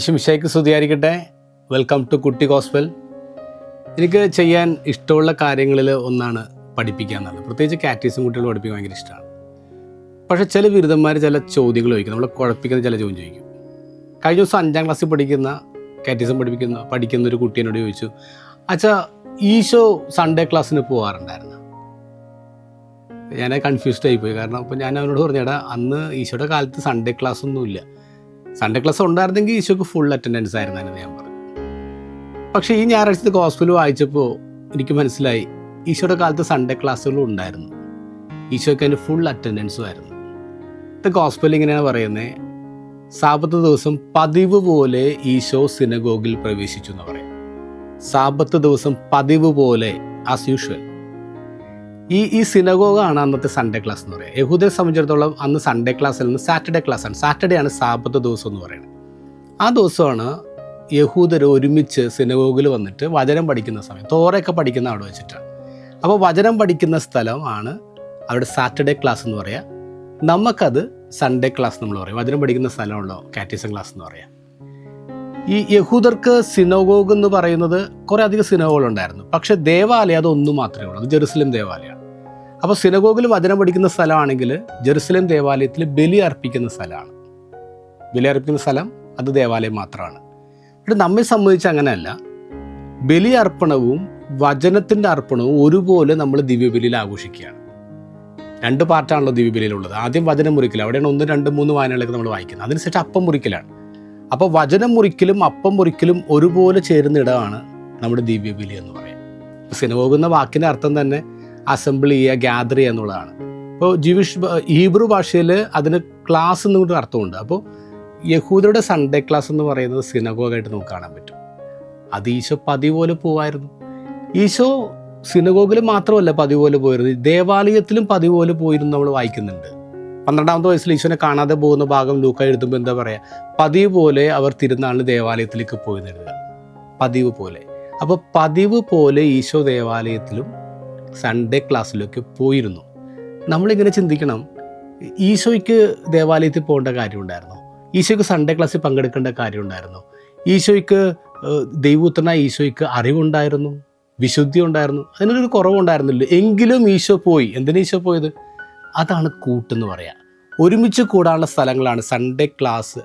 യേശു മിശയ്ക്ക് സ്തുതിയായിരിക്കട്ടെ. Welcome to കുട്ടി gospel എനിക്ക് ചെയ്യാൻ ഇഷ്ടമുള്ള കാര്യങ്ങളിൽ ഒന്നാണ് പഠിപ്പിക്കുക എന്നുള്ളത്. പ്രത്യേകിച്ച് കാറ്റീസും കുട്ടികൾ പഠിപ്പിക്കാൻ ഭയങ്കര ഇഷ്ടമാണ്. പക്ഷേ ചില ബിരുദന്മാർ ചില ചോദ്യങ്ങൾ ചോദിക്കും. നമ്മളെ കുഴപ്പിക്കുന്ന ചില ചോദ്യം ചോദിക്കും. കഴിഞ്ഞ ദിവസം അഞ്ചാം ക്ലാസ്സിൽ പഠിക്കുന്ന കാറ്റീസം പഠിപ്പിക്കുന്ന പഠിക്കുന്ന ഒരു കുട്ടി എന്നോട് ചോദിച്ചു അച്ഛാ ഈശോ സൺഡേ ക്ലാസ്സിന് പോകാറുണ്ടായിരുന്നു ഞാൻ കൺഫ്യൂസ്ഡ് ആയിപ്പോയി കാരണം അപ്പോൾ ഞാൻ അവനോട് പറഞ്ഞേടാ അന്ന് ഈശോയുടെ കാലത്ത് സൺഡേ ക്ലാസ് ഒന്നുമില്ല. സൺഡേ ക്ലാസ് ഉണ്ടായിരുന്നെങ്കിൽ ഈശോക്ക് ഫുൾ അറ്റൻഡൻസ് ആയിരുന്നെന്ന് ഞാൻ പറഞ്ഞു. പക്ഷേ ഈ ഞായറാഴ്ചത്തെ ഗോസ്പൽ വായിച്ചപ്പോൾ എനിക്ക് മനസ്സിലായി ഈശോയുടെ കാലത്ത് സൺഡേ ക്ലാസ്സുകളും ഉണ്ടായിരുന്നു. ഈശോയ്ക്ക് അതിന് ഫുൾ അറ്റൻഡൻസും ആയിരുന്നു. ഇത് ഗോസ്പൽ ഇങ്ങനെയാണ് പറയുന്നത് സാപത്ത് ദിവസം പതിവ് പോലെ ഈശോ സിനഗോഗിൽ പ്രവേശിച്ചു എന്ന് പറയും. സാപത്ത് ദിവസം പതിവ് പോലെ ആസ് യൂഷ്വൽ ഈ ഈ സിനഗോഗാണ് അന്നത്തെ സൺഡേ ക്ലാസ് എന്ന് പറയുന്നത്. യഹൂദയെ സംബന്ധിച്ചിടത്തോളം അന്ന് സൺഡേ ക്ലാസ് നിന്ന് സാറ്റർഡേ ക്ലാസ് ആണ്. സാറ്റർഡേ ആണ് സാപത്ത് ദിവസം എന്ന് പറയുന്നത്. ആ ദിവസമാണ് യഹൂദർ ഒരുമിച്ച് സിനഗോഗിൽ വന്നിട്ട് വചനം പഠിക്കുന്ന സമയം. തോറയൊക്കെ പഠിക്കുന്ന അവിടെ വെച്ചിട്ടാണ്. അപ്പോൾ വചനം പഠിക്കുന്ന സ്ഥലമാണ് അവിടെ സാറ്റർഡേ ക്ലാസ് എന്ന് പറയുക നമുക്കത് സൺഡേ ക്ലാസ് നമ്മൾ പറയും. വചനം പഠിക്കുന്ന സ്ഥലമുള്ള കാറ്റീസം ക്ലാസ് എന്ന് പറയാം. ഈ യഹൂദർക്ക് സിനോഗോഗ് എന്ന് പറയുന്നത് കുറേ അധികം സിനോഗോകളുണ്ടായിരുന്നു പക്ഷേ ദേവാലയം അത് ഒന്നു മാത്രമേ ഉള്ളൂ. അത് ജെറുസലേം ദേവാലയമാണ്. അപ്പോൾ സിനഗോഗിൽ വചനം പഠിക്കുന്ന സ്ഥലമാണെങ്കിൽ ജെറുസലേം ദേവാലയത്തിൽ ബലി അർപ്പിക്കുന്ന സ്ഥലമാണ്. ബലി അർപ്പിക്കുന്ന സ്ഥലം അത് ദേവാലയം മാത്രമാണ്. ഇവിടെ നമ്മെ സംബന്ധിച്ച് അങ്ങനെയല്ല. ബലി അർപ്പണവും വചനത്തിന്റെ അർപ്പണവും ഒരുപോലെ നമ്മൾ ദിവ്യബലിയിൽ ആഘോഷിക്കുകയാണ്. രണ്ട് പാർട്ടാണല്ലോ ദിവ്യബലിയിലുള്ളത്. ആദ്യം വചനം മുറിക്കൽ അവിടെയാണ് ഒന്ന് രണ്ട് മൂന്ന് വായനകളൊക്കെ നമ്മൾ വായിക്കുന്നത്. അതിനുശേഷം അപ്പം മുറിക്കലാണ്. അപ്പോൾ വചനം മുറിക്കലും അപ്പം മുറിക്കലും ഒരുപോലെ ചേരുന്ന ഇടമാണ് നമ്മുടെ ദിവ്യബലി എന്ന് പറയുന്നത്. സിനഗോഗ് എന്ന വാക്കിന്റെ അർത്ഥം തന്നെ അസംബിൾ ചെയ്യുക ഗ്യാദർ ചെയ്യുക എന്നുള്ളതാണ്. അപ്പോൾ ജിവിഷ് ഹീബ്രു ഭാഷയിൽ അതിന് ക്ലാസ് എന്നുകൊണ്ട് അർത്ഥമുണ്ട്. അപ്പോൾ യഹൂദരുടെ സൺഡേ ക്ലാസ് എന്ന് പറയുന്നത് സിനഗോഗായിട്ട് നമുക്ക് കാണാൻ പറ്റും. അത് ഈശോ പതിവ് പോലെ പോവായിരുന്നു. ഈശോ സിനഗോഗിൽ മാത്രമല്ല പതിവ് പോലെ പോയിരുന്നത്. ദേവാലയത്തിലും പതിവ് പോലെ പോയിരുന്നു നമ്മൾ വായിക്കുന്നുണ്ട്. പന്ത്രണ്ടാമത്തെ വയസ്സിൽ ഈശോനെ കാണാതെ പോകുന്ന ഭാഗം ലൂക്ക എഴുതുമ്പോൾ എന്താ പറയുക പതിവ് പോലെ അവർ തിരുനാളിന് ദേവാലയത്തിലേക്ക് പോയി നേടുക പതിവ് പോലെ. അപ്പോൾ പതിവ് പോലെ ഈശോ ദേവാലയത്തിലും സൺഡേ ക്ലാസ്സിലൊക്കെ പോയിരുന്നു. നമ്മളിങ്ങനെ ചിന്തിക്കണം ഈശോയ്ക്ക് ദേവാലയത്തിൽ പോകേണ്ട കാര്യമുണ്ടായിരുന്നു. ഈശോയ്ക്ക് സൺഡേ ക്ലാസ്സിൽ പങ്കെടുക്കേണ്ട കാര്യമുണ്ടായിരുന്നു. ഈശോയ്ക്ക് ദൈവപുത്രനായ ഈശോയ്ക്ക് അറിവുണ്ടായിരുന്നു വിശുദ്ധി ഉണ്ടായിരുന്നു അതിനൊരു കുറവുണ്ടായിരുന്നില്ല. എങ്കിലും ഈശോ പോയി. എന്തിനാ ഈശോ പോയത്? അതാണ് കൂട്ടെന്ന് പറയാം. ഒരുമിച്ച് കൂടാനുള്ള സ്ഥലങ്ങളാണ് സൺഡേ ക്ലാസ്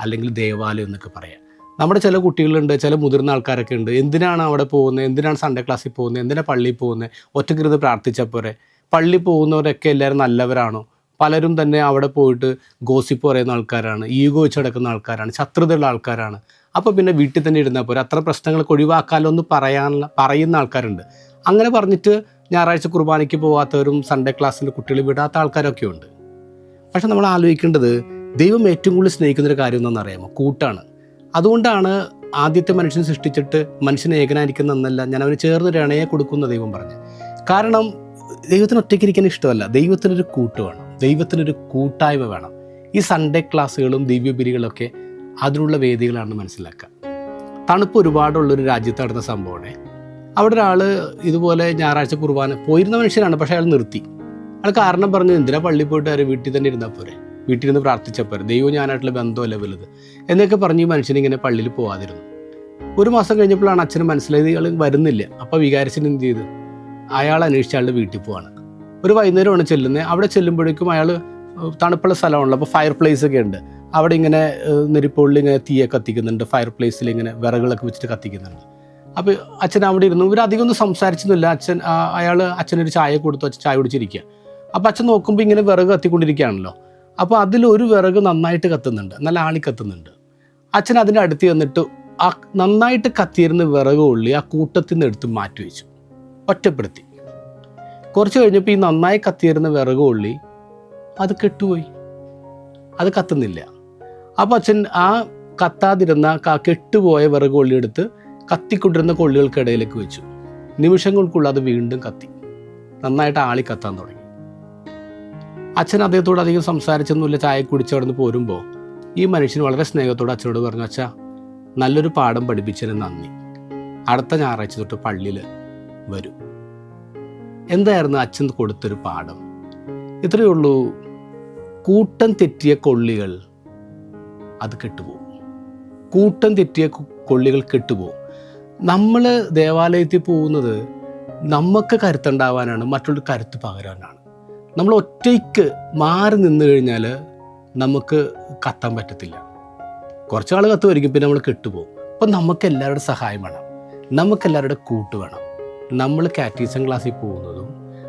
അല്ലെങ്കിൽ ദേവാലയം എന്നൊക്കെ പറയാം. നമ്മുടെ ചില കുട്ടികളുണ്ട് ചില മുതിർന്ന ആൾക്കാരൊക്കെ ഉണ്ട്. എന്തിനാണ് അവിടെ പോകുന്നത്? എന്തിനാണ് സൺഡേ ക്ലാസ്സിൽ പോകുന്നത്? എന്തിനാണ് പള്ളിയിൽ പോകുന്നത്? ഒറ്റക്കിരുന്ന് പ്രാർത്ഥിച്ചാൽ പോരെ. പള്ളി പോകുന്നവരൊക്കെ എല്ലാവരും നല്ലവരാണോ? പലരും തന്നെ അവിടെ പോയിട്ട് ഗോസിപ്പ് പറയുന്ന ആൾക്കാരാണ് ഈഗോ വെച്ച് നടക്കുന്ന ആൾക്കാരാണ് ശത്രുതയുള്ള ആൾക്കാരാണ്. അപ്പോൾ പിന്നെ വീട്ടിൽ തന്നെ ഇരുന്നാൽ പോരെ. അത്ര പ്രശ്നങ്ങളൊക്കെ ഒഴിവാക്കാമല്ലോ എന്ന് പറയാനുള്ള പറയുന്ന ആൾക്കാരുണ്ട്. അങ്ങനെ പറഞ്ഞിട്ട് ഞായറാഴ്ച കുർബാനയ്ക്ക് പോകാത്തവരും സൺഡേ ക്ലാസ്സിൽ കുട്ടികൾ വിടാത്ത ആൾക്കാരൊക്കെ ഉണ്ട്. പക്ഷെ നമ്മൾ ആലോചിക്കേണ്ടത് ദൈവം ഏറ്റവും കൂടുതൽ സ്നേഹിക്കുന്നൊരു കാര്യം എന്താണെന്ന് അറിയാമോ? കൂട്ടാണ്. അതുകൊണ്ടാണ് ആദ്യത്തെ മനുഷ്യൻ സൃഷ്ടിച്ചിട്ട് മനുഷ്യനെ ഏകനായിരിക്കുന്ന എന്നല്ല ഞാൻ അവന് ചേർന്ന് രണയെ കൊടുക്കുന്ന ദൈവം പറഞ്ഞു. കാരണം ദൈവത്തിന് ഒറ്റയ്ക്കിരിക്കാൻ ഇഷ്ടമല്ല. ദൈവത്തിനൊരു കൂട്ട് വേണം ദൈവത്തിനൊരു കൂട്ടായ്മ വേണം. ഈ സൺഡേ ക്ലാസ്സുകളും ദിവ്യബിരികളൊക്കെ അതിനുള്ള വേദികളാണെന്ന് മനസ്സിലാക്കുക. തണുപ്പ് ഒരുപാടുള്ളൊരു രാജ്യത്ത് നടന്ന സംഭവമാണ്. അവിടെ ഒരാൾ ഇതുപോലെ ഞായറാഴ്ച കുർബാന പോയിരുന്ന മനുഷ്യനാണ് പക്ഷേ അയാൾ നിർത്തി. അയാൾ കാരണം പറഞ്ഞു എന്തിനാ പള്ളി പോയിട്ട് അവർ വീട്ടിൽ തന്നെ ഇരുന്നാൽ പോരെ? വീട്ടിൽ നിന്ന് പ്രാർത്ഥിച്ചപ്പോൾ പോരെ ദൈവം ഞാനായിട്ടുള്ള ബന്ധമല്ല വലുത് എന്നൊക്കെ പറഞ്ഞ് ഈ മനുഷ്യനിങ്ങനെ പള്ളിയിൽ പോവാതിരുന്നു. ഒരു മാസം കഴിഞ്ഞപ്പോഴാണ് അച്ഛന് മനസ്സിലായത് ഇയാൾ വരുന്നില്ല. അപ്പോൾ വികാരിച്ചൻ എന്ത് ചെയ്തു? അയാൾ അന്വേഷിച്ച ആളുടെ വീട്ടിൽ പോവാണ്. ഒരു വൈകുന്നേരമാണ് ചെല്ലുന്നത്. അവിടെ ചെല്ലുമ്പോഴേക്കും അയാൾ തണുപ്പുള്ള സ്ഥലമാണല്ലോ. അപ്പോൾ ഫയർ പ്ലേസ് ഒക്കെ ഉണ്ട്. അവിടെ ഇങ്ങനെ നെരിപ്പുള്ളിൽ ഇങ്ങനെ തീയെ കത്തിക്കുന്നുണ്ട്. ഫയർ പ്ലേസിൽ ഇങ്ങനെ വിറകുകളൊക്കെ വെച്ചിട്ട് കത്തിക്കുന്നുണ്ട്. അപ്പോൾ അച്ഛൻ അവിടെ ഇരുന്നു. ഇവർ അധികം ഒന്നും സംസാരിച്ചൊന്നുമില്ല. അച്ഛൻ അയാൾ അച്ഛനൊരു ചായ കൊടുത്തു. അച്ഛൻ ചായ കുടിച്ചിരിക്കുക. അപ്പോൾ അച്ഛൻ നോക്കുമ്പോൾ ഇങ്ങനെ വിറക് കത്തിക്കൊണ്ടിരിക്കുകയാണല്ലോ. അപ്പോൾ അതിൽ ഒരു വിറക് നന്നായിട്ട് കത്തുന്നുണ്ട്. നല്ല ആളി കത്തുന്നുണ്ട്. അച്ഛൻ അതിന്റെ അടുത്ത് ചെന്നിട്ട് ആ നന്നായിട്ട് കത്തിയിരുന്ന വിറക് ഉള്ളി ആ കൂട്ടത്തിൽ നിന്ന് എടുത്ത് മാറ്റി വെച്ചു. ഒറ്റപ്പെടുത്തി. കുറച്ച് കഴിഞ്ഞപ്പോൾ ഈ നന്നായി കത്തിയിരുന്ന വിറക് ഉള്ളി അത് കെട്ടുപോയി. അത് കത്തുന്നില്ല. അപ്പോൾ അച്ഛൻ ആ കത്താതിരുന്ന കെട്ടുപോയ വിറക് ഉള്ളി എടുത്ത് കത്തിക്കൊണ്ടിരുന്ന കൊള്ളികൾക്കിടയിലേക്ക് വെച്ചു. നിമിഷങ്ങൾക്കുള്ള അത് വീണ്ടും കത്തി. നന്നായിട്ട് ആളി കത്താൻ തുടങ്ങി. അച്ഛൻ അദ്ദേഹത്തോട് അധികം സംസാരിച്ചൊന്നുമില്ല ചായ കുടിച്ച് അവിടെ പോരുമ്പോൾ ഈ മനുഷ്യൻ വളരെ സ്നേഹത്തോട് അച്ഛനോട് പറഞ്ഞു അച്ഛാ നല്ലൊരു പാഠം പഠിപ്പിച്ചതിന് നന്ദി. അടുത്ത ഞായറാഴ്ച തൊട്ട് പള്ളിയിൽ വരും. എന്തായിരുന്നു അച്ഛൻ കൊടുത്തൊരു പാഠം? ഇത്രയേ ഉള്ളൂ. കൂട്ടം തെറ്റിയ കൊള്ളികൾ അത് കെട്ടുപോകും. കൂട്ടം തെറ്റിയ കൊള്ളികൾ കെട്ടുപോകും. നമ്മൾ ദേവാലയത്തിൽ പോകുന്നത് നമുക്ക് കരുത്തുണ്ടാവാനാണ് മറ്റുള്ള കരുത്ത് പകരാനാണ്. നമ്മൾ ഒറ്റയ്ക്ക് മാറി നിന്ന് കഴിഞ്ഞാൽ നമുക്ക് കത്താൻ പറ്റത്തില്ല. കുറച്ച് ആൾ കത്തുമായിരിക്കും പിന്നെ നമ്മൾ കെട്ടുപോകും. അപ്പം നമുക്ക് എല്ലാവരുടെ സഹായം വേണം. നമുക്ക് എല്ലാവരുടെ കൂട്ട് വേണം. നമ്മൾ കാറ്റീസം ക്ലാസ്സിൽ പോകുന്നതും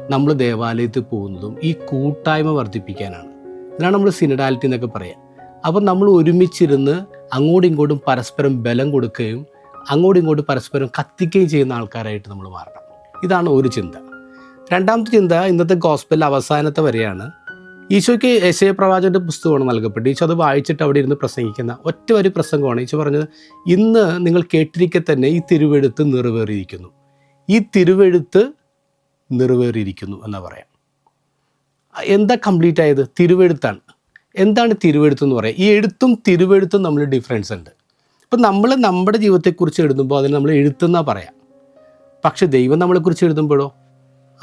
നമ്മൾ ദേവാലയത്തിൽ പോകുന്നതും ഈ കൂട്ടായ്മ വർദ്ധിപ്പിക്കാനാണ്. ഇതിനാണ് നമ്മൾ സിനഡാലിറ്റി എന്നൊക്കെ പറയാം. അപ്പം നമ്മൾ ഒരുമിച്ചിരുന്ന് അങ്ങോട്ടും ഇങ്ങോട്ടും പരസ്പരം ബലം കൊടുക്കുകയും അങ്ങോട്ടും ഇങ്ങോട്ടും പരസ്പരം കത്തിക്കുകയും ചെയ്യുന്ന ആൾക്കാരായിട്ട് നമ്മൾ മാറണം. ഇതാണ് ഒരു ചിന്ത. രണ്ടാമത്തെ ചിന്ത ഇന്നത്തെ ഗോസ്പൽ അവസാനത്തെ വരെയാണ്. ഈശോയ്ക്ക് യശയ പ്രവാചകന്റെ പുസ്തകമാണ് നൽകപ്പെട്ടത്. ഈശോ അത് വായിച്ചിട്ട് അവിടെ ഇരുന്ന് പ്രസംഗിക്കുന്ന ഒറ്റ ഒരു പ്രസംഗമാണ്. ഈശോ പറഞ്ഞത് ഇന്ന് നിങ്ങൾ കേട്ടിരിക്കെ തന്നെ ഈ തിരുവെഴുത്ത് നിറവേറിയിരിക്കുന്നു. ഈ തിരുവെഴുത്ത് നിറവേറിയിരിക്കുന്നു എന്ന് പറയാം. എന്താ കംപ്ലീറ്റ് ആയത്? തിരുവെഴുത്താണ്. എന്താണ് തിരുവെഴുത്ത് എന്ന് പറയാം. ഈ എഴുത്തും തിരുവെഴുത്തും നമ്മൾ ഡിഫറൻസ് ഉണ്ട്. ഇപ്പം നമ്മൾ നമ്മുടെ ജീവിതത്തെക്കുറിച്ച് എഴുതുമ്പോൾ അതിന് നമ്മൾ എഴുത്തെന്നാ പറയാം. പക്ഷെ ദൈവം നമ്മളെക്കുറിച്ച് എഴുതുമ്പോഴോ?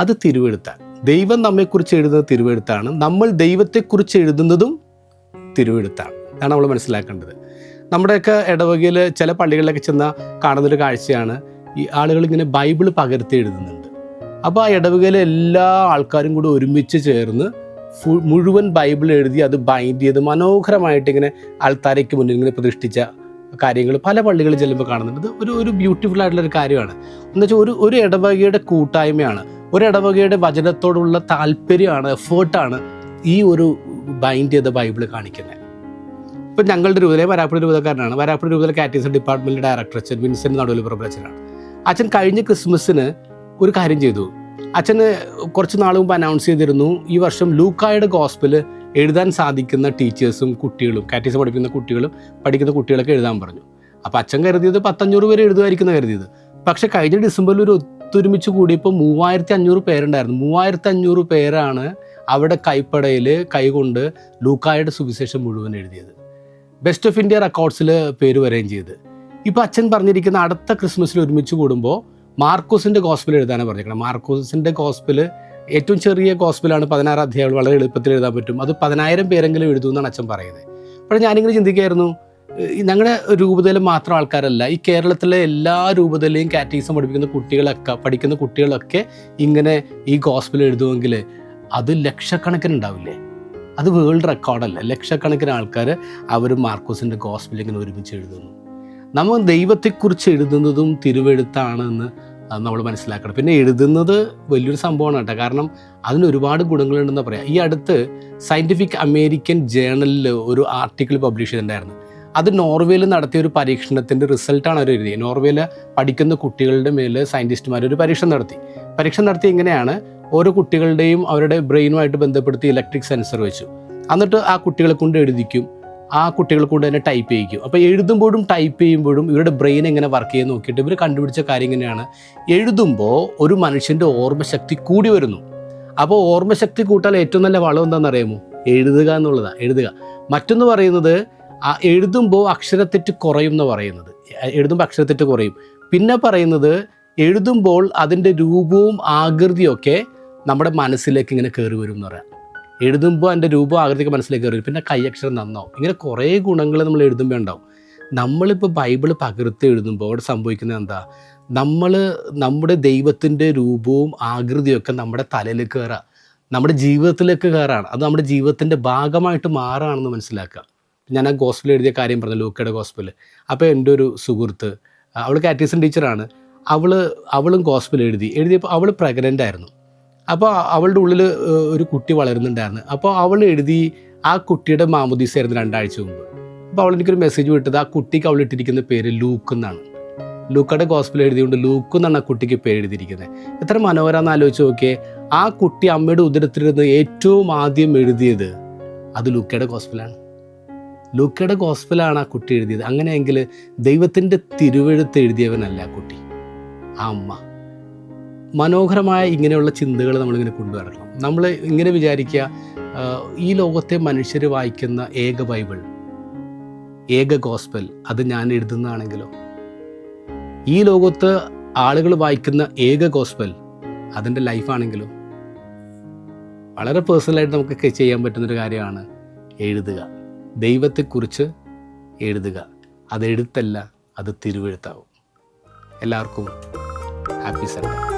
അത് തിരുവെഴുത്താണ് ദൈവം നമ്മെക്കുറിച്ച് എഴുതുന്നത് തിരുവെഴുത്താണ്. നമ്മൾ ദൈവത്തെക്കുറിച്ച് എഴുതുന്നതും തിരുവെഴുത്താണ്. അതാണ് നമ്മൾ മനസ്സിലാക്കേണ്ടത്. നമ്മുടെയൊക്കെ ഇടവകയിൽ ചില പള്ളികളിലൊക്കെ ചെന്ന കാണുന്നൊരു കാഴ്ചയാണ്. ഈ ആളുകൾ ഇങ്ങനെ ബൈബിൾ പകർത്തി എഴുതുന്നുണ്ട്. അപ്പോൾ ആ ഇടവകയിലെ എല്ലാ ആൾക്കാരും കൂടി ഒരുമിച്ച് ചേർന്ന് ഫു- മുഴുവൻ ബൈബിൾ എഴുതി അത് ബൈൻഡ് ചെയ്ത് മനോഹരമായിട്ട് ഇങ്ങനെ ആൾത്താരയ്ക്ക് മുന്നിൽ ഇങ്ങനെ പ്രതിഷ്ഠിച്ച കാര്യങ്ങൾ പല പള്ളികളിൽ ചെല്ലുമ്പോൾ കാണുന്നുണ്ട്. ഒരു ഒരു ബ്യൂട്ടിഫുൾ ആയിട്ടുള്ള ഒരു കാര്യമാണ്. എന്നുവെച്ചാൽ ഒരു ഒരു ഇടവകയുടെ കൂട്ടായ്മയാണ്. ഒരു ഇടവകയുടെ വചനത്തോടുള്ള താല്പര്യമാണ് എഫേർട്ടാണ് ഈ ഒരു ബൈൻഡ് ചെയ്ത ബൈബിൾ കാണിക്കുന്നത്. ഇപ്പം ഞങ്ങളുടെ രൂപതയിലെ വരാപ്പുഴ രൂപതക്കാരനാണ് വരാപ്പുഴ രൂപതയിലെ കാറ്റീസൺ ഡിപ്പാർട്ട്മെന്റ് ഡയറക്ടർ അച്ഛൻ വിൻസെന്റ് നടുവിൽ പ്രഭലച്ചനാണ് അച്ഛൻ കഴിഞ്ഞ ക്രിസ്മസിന് ഒരു കാര്യം ചെയ്തു. അച്ഛന് കുറച്ച് നാൾ മുമ്പ് അനൗൺസ് ചെയ്തിരുന്നു ഈ വർഷം ലൂക്കായുടെ ഗോസ്പൽ എഴുതാൻ സാധിക്കുന്ന ടീച്ചേഴ്സും കുട്ടികളും കാറ്റീസ് പഠിക്കുന്ന കുട്ടികളും പഠിക്കുന്ന കുട്ടികളൊക്കെ എഴുതാൻ പറഞ്ഞു. അപ്പോൾ അച്ഛൻ കരുതിയത് പത്തഞ്ഞൂറ് പേര് എഴുതുമായിരിക്കുന്ന കരുതിയത്. പക്ഷേ കഴിഞ്ഞ ഡിസംബറിൽ ഒരു ഒത്തൊരുമിച്ച് കൂടിയപ്പോൾ മൂവായിരത്തി അഞ്ഞൂറ് പേരുണ്ടായിരുന്നു. മൂവായിരത്തി അഞ്ഞൂറ് പേരാണ് അവിടെ കൈപ്പടയിൽ കൈകൊണ്ട് ലൂക്കായുടെ സുവിശേഷം മുഴുവൻ എഴുതിയത്. ബെസ്റ്റ് ഓഫ് ഇന്ത്യ റെക്കോർഡ്സിൽ പേര് വരികയും ചെയ്ത്. ഇപ്പോൾ അച്ഛൻ പറഞ്ഞിരിക്കുന്ന അടുത്ത ക്രിസ്മസിൽ ഒരുമിച്ച് കൂടുമ്പോൾ മാർക്കോസിന്റെ ഗോസ്പിൽ എഴുതാനാണ് പറഞ്ഞിരിക്കുന്നത് മാർക്കോസിന്റെ ഗോസ്പിൽ ഏറ്റവും ചെറിയ ഗോസ്പിലാണ് പതിനാറ് അധ്യായങ്ങൾ വളരെ എളുപ്പത്തിൽ എഴുതാൻ പറ്റും. അത് പതിനായിരം പേരെങ്കിലും എഴുതുമെന്നാണ് അച്ഛൻ പറയുന്നത്. അപ്പോൾ ഞാനിങ്ങനെ ചിന്തിക്കുകയായിരുന്നു ഞങ്ങളുടെ രൂപതയിൽ മാത്രം ആൾക്കാരല്ല. ഈ കേരളത്തിലെ എല്ലാ രൂപതയിലെയും കാറ്റീസം പഠിപ്പിക്കുന്ന കുട്ടികളൊക്കെ പഠിക്കുന്ന കുട്ടികളൊക്കെ ഇങ്ങനെ ഈ ഗോസ്പിൽ എഴുതുമെങ്കിൽ അത് ലക്ഷക്കണക്കിന് ഉണ്ടാവില്ലേ? അത് വേൾഡ് റെക്കോർഡല്ല ലക്ഷക്കണക്കിന് ആൾക്കാർ അവർ മാർക്കോസിന്റെ ഗോസ്പിൽ ഇങ്ങനെ ഒരുമിച്ച് എഴുതുന്നു. നമ്മൾ ദൈവത്തെക്കുറിച്ച് എഴുതുന്നതും തിരുവെഴുത്താണെന്ന് നമ്മൾ മനസ്സിലാക്കണം. പിന്നെ എഴുതുന്നത് വലിയൊരു സംഭവമാണ് കേട്ടോ. കാരണം അതിന് ഒരുപാട് ഗുണങ്ങളുണ്ടെന്ന് പറയാം. ഈ അടുത്ത് സയന്റിഫിക് അമേരിക്കൻ ജേണലിൽ ഒരു ആർട്ടിക്കിൾ പബ്ലിഷ് ചെയ്തിട്ടുണ്ടായിരുന്നു. അത് നോർവേയിൽ നടത്തിയ ഒരു പരീക്ഷണത്തിന്റെ റിസൾട്ടാണ് അവർ എഴുതിയത്. നോർവേയിൽ പഠിക്കുന്ന കുട്ടികളുടെ മേൽ സയന്റിസ്റ്റുമാർ ഒരു പരീക്ഷണം നടത്തി. പരീക്ഷണം നടത്തി ഇങ്ങനെയാണ് ഓരോ കുട്ടികളുടെയും അവരുടെ ബ്രെയിനുമായിട്ട് ബന്ധപ്പെടുത്തി ഇലക്ട്രിക് സെൻസർ വെച്ചു. എന്നിട്ട് ആ കുട്ടികളെ കൊണ്ട് എഴുതിക്കും. ആ കുട്ടികളെ കൊണ്ട് തന്നെ ടൈപ്പ് ചെയ്യിക്കും. അപ്പോൾ എഴുതുമ്പോഴും ടൈപ്പ് ചെയ്യുമ്പോഴും ഇവരുടെ ബ്രെയിൻ എങ്ങനെ വർക്ക് ചെയ്യുന്ന നോക്കിയിട്ട് ഇവർ കണ്ടുപിടിച്ച കാര്യം ഇങ്ങനെയാണ്. എഴുതുമ്പോൾ ഒരു മനുഷ്യന്റെ ഓർമ്മശക്തി കൂടി വരുന്നു. അപ്പോൾ ഓർമ്മശക്തി കൂട്ടാൻ ഏറ്റവും നല്ല വളം എന്താണെന്ന് അറിയാമോ എഴുതുക എന്നുള്ളതാണ് എഴുതുക. മറ്റൊന്ന് പറയുന്നത് എഴുതുമ്പോൾ അക്ഷരത്തെറ്റ് കുറയും എന്ന് പറയുന്നത്. എഴുതുമ്പോൾ അക്ഷരത്തെറ്റ് കുറയും. പിന്നെ പറയുന്നത് എഴുതുമ്പോൾ അതിന്റെ രൂപവും ആകൃതിയൊക്കെ നമ്മുടെ മനസ്സിലേക്ക് ഇങ്ങനെ കയറി വരും എന്ന് പറയാം. എഴുതുമ്പോൾ അതിന്റെ രൂപവും ആകൃതിയൊക്കെ മനസ്സിലേക്ക് കയറി വരും. പിന്നെ കൈയക്ഷരം നന്നാവും. ഇങ്ങനെ കുറേ ഗുണങ്ങൾ നമ്മൾ എഴുതുമ്പോൾ ഉണ്ടാവും. നമ്മളിപ്പോൾ ബൈബിൾ പകർത്തി എഴുതുമ്പോൾ അവിടെ സംഭവിക്കുന്നത് എന്താ? നമ്മൾ നമ്മുടെ ദൈവത്തിന്റെ രൂപവും ആകൃതിയൊക്കെ നമ്മുടെ തലയിൽ കയറുക നമ്മുടെ ജീവിതത്തിലേക്ക് കയറാണ്. അത് നമ്മുടെ ജീവിതത്തിന്റെ ഭാഗമായിട്ട് മാറുകയാണെന്ന് മനസ്സിലാക്കുക. ഞാൻ ആ ഗോസ്പിൽ എഴുതിയ കാര്യം പറഞ്ഞു ലൂക്കയുടെ ഗോസ്പിൽ അപ്പോൾ എന്റെ ഒരു സുഹൃത്ത് അവൾ കാറ്റീസൺ ടീച്ചറാണ് അവൾ അവളും ഗോസ്പിൽ എഴുതി. എഴുതിയപ്പോൾ അവൾ പ്രഗ്നന്റ് ആയിരുന്നു. അപ്പോൾ അവളുടെ ഉള്ളിൽ ഒരു കുട്ടി വളരുന്നുണ്ടായിരുന്നു. അപ്പോൾ അവൾ എഴുതി ആ കുട്ടിയുടെ മാമുദീസായിരുന്നു രണ്ടാഴ്ച മുമ്പ്. അപ്പോൾ അവൾ എനിക്കൊരു മെസ്സേജ് വിട്ടത് ആ കുട്ടിക്ക് അവൾ ഇട്ടിരിക്കുന്ന പേര് ലൂക്ക് എന്നാണ്. ലൂക്കയുടെ ഗോസ്പിൽ എഴുതിയുകൊണ്ട് ലൂക്ക് എന്നാണ് ആ കുട്ടിക്ക് പേര് എഴുതിയിരിക്കുന്നത്. എത്ര മനോഹരമെന്ന് ആലോചിച്ച് നോക്കിയേ. ആ കുട്ടി അമ്മയുടെ ഉദരത്തിലിരുന്ന് ഏറ്റവും ആദ്യം എഴുതിയത് അത് ലൂക്കയുടെ ഗോസ്പിലാണ് ലൂക്കയുടെ ഗോസ്പിലാണ് ആ കുട്ടി എഴുതിയത്. അങ്ങനെയെങ്കിൽ ദൈവത്തിന്റെ തിരുവെഴുത്ത് എഴുതിയവനല്ല ആ കുട്ടി. ആ അമ്മ. മനോഹരമായ ഇങ്ങനെയുള്ള ചിന്തകൾ നമ്മളിങ്ങനെ കൊണ്ടുവരണം. നമ്മൾ ഇങ്ങനെ വിചാരിക്കുക ഈ ലോകത്തെ മനുഷ്യർ വായിക്കുന്ന ഏക ബൈബിൾ ഏക ഗോസ്പൽ അത് ഞാൻ എഴുതുന്നതാണെങ്കിലോ? ഈ ലോകത്ത് ആളുകൾ വായിക്കുന്ന ഏക ഗോസ്പൽ അതിന്റെ ലൈഫാണെങ്കിലോ വളരെ പേഴ്സണലായിട്ട് നമുക്കൊക്കെ ചെയ്യാൻ പറ്റുന്നൊരു കാര്യമാണ് എഴുതുക. ദൈവത്തെക്കുറിച്ച് എഴുതുക. അത് എഴുത്തല്ല അത് തിരുവെഴുത്താവും. എല്ലാവർക്കും ഹാപ്പി സൺഡേ.